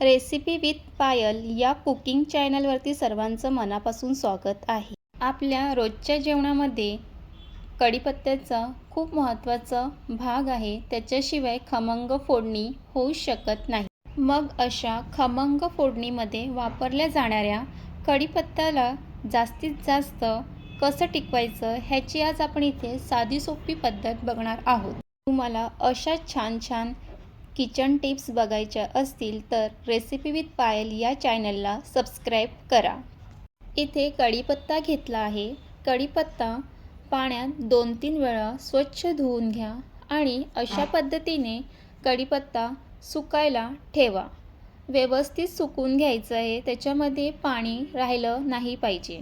Recipe with पायल या cooking चॅनलवरती सर्वांचं मनापासून स्वागत आहे. आपल्या रोजच्या जेवणामध्ये कढीपत्त्याचा खूप महत्त्वाचा भाग आहे. त्याच्याशिवाय खमंग फोडणी होऊ शकत नाही. मग अशा खमंग फोडणीमध्ये वापरल्या जाणाऱ्या कढीपत्त्याला जास्तीत जास्त कसं टिकवायचं ह्याची आज आपण इथे साधी सोपी पद्धत बघणार आहोत. तुम्हाला अशा छान छान किचन टिप्स बघायच्या असतील तर रेसिपी विथ पायल या चॅनलला सबस्क्राईब करा. इथे कढीपत्ता घेतला आहे. कढीपत्ता पाण्यात दोन तीन वेळा स्वच्छ धुवून घ्या आणि अशा पद्धतीने कढीपत्ता सुकायला ठेवा. व्यवस्थित सुकून घ्यायचं आहे. त्याच्यामध्ये पाणी राहिलं नाही पाहिजे.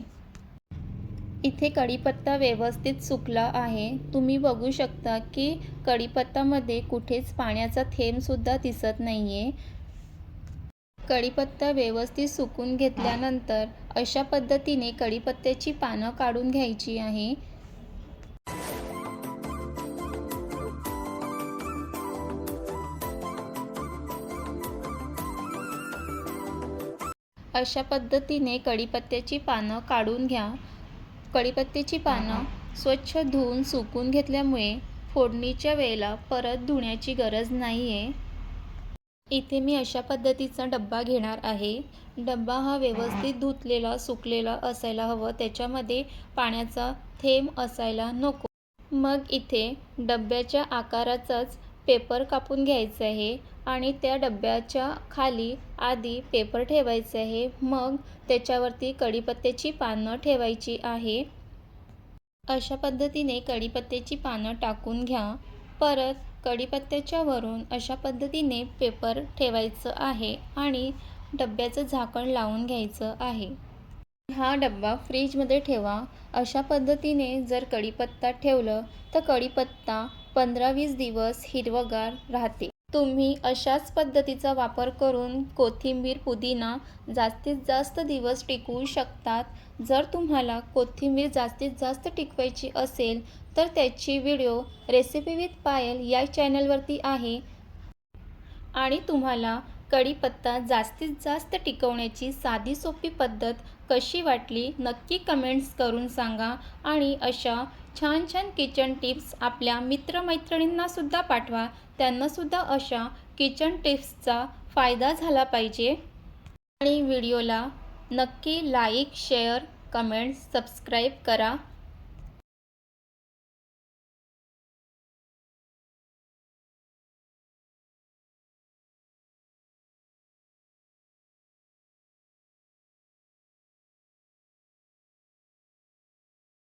इथे कढीपत्ता व्यवस्थित सुकला आहे. तुम्ही बघू शकता की कढीपत्तामध्ये कुठेच पाण्याचा थेंबसुद्धा दिसत नाही आहे कढीपत्ता व्यवस्थित सुकून घेतल्यानंतर अशा पद्धतीने कढीपत्त्याची पानं काढून घ्यायची आहे. अशा पद्धतीने कढीपत्त्याची पानं काढून घ्या. कढीपत्त्याची पानं स्वच्छ धुवून सुकून घेतल्यामुळे फोडणीच्या वेळेला परत धुण्याची गरज नाही आहे इथे मी अशा पद्धतीचा डब्बा घेणार आहे. डब्बा हा व्यवस्थित धुतलेला सुकलेला असायला हवं. त्याच्यामध्ये पाण्याचा थेंब असायला नको. मग इथे डब्याच्या आकाराचाच पेपर कापून घ्यायचा आहे. आणि त्या डब्याच्या खाली आधी पेपर ठेवायचे आहे. मग त्याच्यावरती कढीपत्त्याची पानं ठेवायची आहे. अशा पद्धतीने कढीपत्त्याची पानं टाकून घ्या. परत कढीपत्त्याच्या वरून अशा पद्धतीने पेपर ठेवायचं आहे आणि डब्याचं झाकण लावून घ्यायचं आहे. हा डब्बा फ्रीजमध्ये ठेवा. अशा पद्धतीने जर कढीपत्ता ठेवलं तर कढीपत्ता पंधरा वीस दिवस हिरवगार राहते. तुम्ही अशाच पद्धतीचा वापर करून कोथिंबीर पुदिना जास्तीत जास्त दिवस टिकवू शकतात. जर तुम्हाला कोथिंबीर जास्तीत जास्त टिकवायची असेल तर त्याची व्हिडिओ रेसिपी विथ पायल या चॅनलवरती आहे. आणि तुम्हाला कढीपत्ता जास्तीत जास्त टिकवण्याची साधी सोपी पद्धत कशी वाटली नक्की कमेंट्स करून सांगा. आणि अशा छान छान किचन टिप्स आपल्या मित्रमैत्रिणींनासुद्धा पाठवा. त्यांनासुद्धा अशा किचन टिप्सचा फायदा झाला पाहिजे. आणि व्हिडिओला नक्की लाईक शेअर कमेंट्स सबस्क्राईब करा.